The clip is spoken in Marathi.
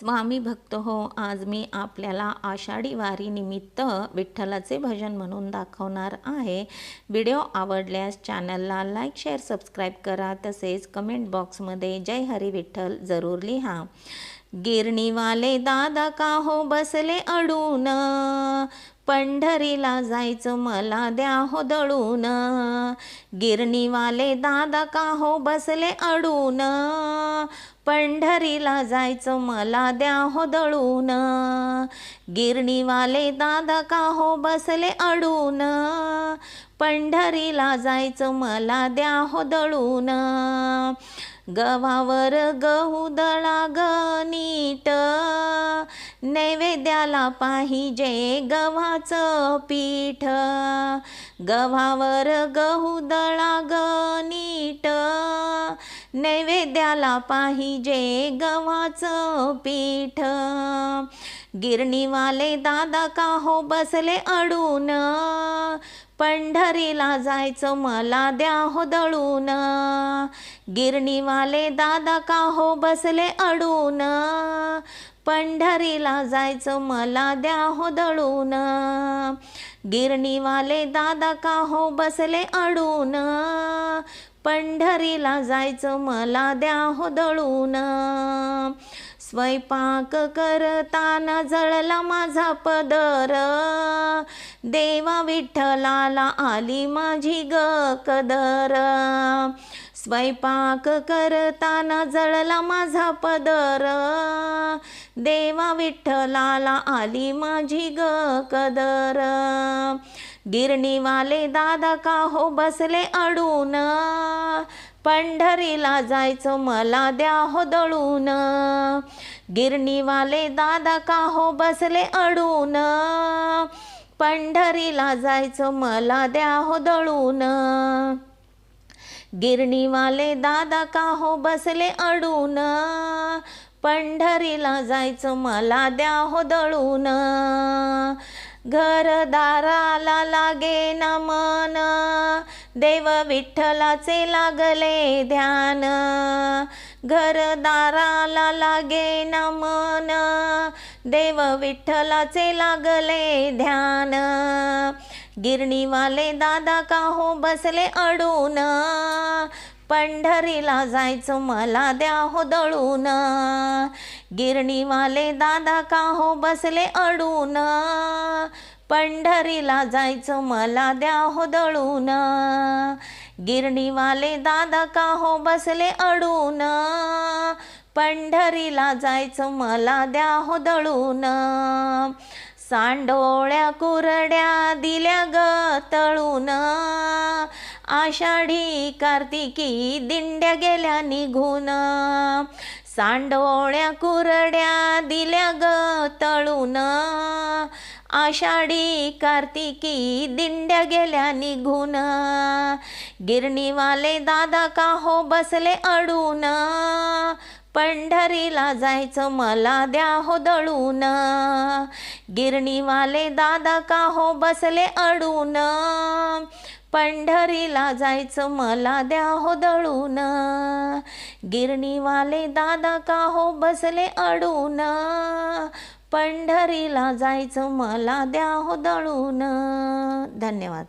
स्वामी भक्त हो आज मी आपल्याला आषाढी वारीनिमित्त विठ्ठलाचे भजन म्हणून दाखवणार आहे. व्हिडिओ आवडल्यास चॅनलला लाईक शेअर सबस्क्राईब करा. तसेच कमेंट बॉक्समध्ये जय हरी विठ्ठल जरूर लिहा. गिरणीवाले दादा का हो बसले अडून? पंढरीला जायचं मला द्या हो दळून. गिरणीवाले दादा का हो बसले अडून. पंढरीला जायचं मला द्या हो दळून. गिरणीवाले दादा का हो बसले अडून. पंढरीला जायचं मला द्या हो दळून. गव्हावर गहू दळा ग नैवेद्याला पाहिजे गव्हाचं पीठ. गव्हावर गहू दळा ग नीट. नैवेद्याला पाहिजे गव्हाचं पीठ. गिरणीवाले दादा का हो बसले अडून? पंढरीला जायचं मला द्या हो दळून. गिरणीवाले दादा का हो बसले अडून? पंढरीला जायचं मला द्या हो दळून. गिरणीवाले दादा का हो बसले अडून. पंढरीला जायचं मला द्या हो दळून. स्वयंपाक करताना जळला माझा पदर. देवा विठ्ठलाला आली माझी ग कदर. स्वयंपाक करताना जळला माझा पदर. देवा विठ्ठलाला आली माझी ग कदर. गिरणीवाले दादा का हो बसले अडून? पंढरीला जायचं मला द्या हो दळून. गिरणीवाले दादा का हो बसले अडून? पंढरीला जायचं मला द्या हो दळून. गिरणीवाले दादा का हो बसले अडून? पंढरीला जायचं मला द्या हो दळून. घरदाराला लागे न मन. देव विठ्ठलाचे लागले ध्यान. घरदाराला लागे न मन. देव विठ्ठलाचे लागले ध्यान. गिरणीवाले दादा का हो बसले अडून. पंढरीला जायचं मला द्या हो दळून. गिरणीवाले दादा का हो बसले अडून. पंढरीला जायचं मला द्या हो दळून. गिरणीवाले दादा का हो बसले अडून. पंढरीला जायचं मला द्या हो दळून. सांडोळ्या कुरड्या दिल्या ग तळून. आषाढी कार्तिकी दिंड्या गेल्या निघून. सांडोळ्या कुरड्या दिल्या ग तळून. आषाढी कार्तिकी दिंड्या गेल्या निघून. गिरणीवाले दादा का हो बसले अडून. पंढरीला जायचं मला द्या हो दळून. गिरणीवाले दादा का हो बसले अडून. पंढरीला जायचं मला द्या हो दळून. गिरणीवाले दादा का हो बसले अडून. पंढरीला जायचं मला द्या हो दळून. धन्यवाद.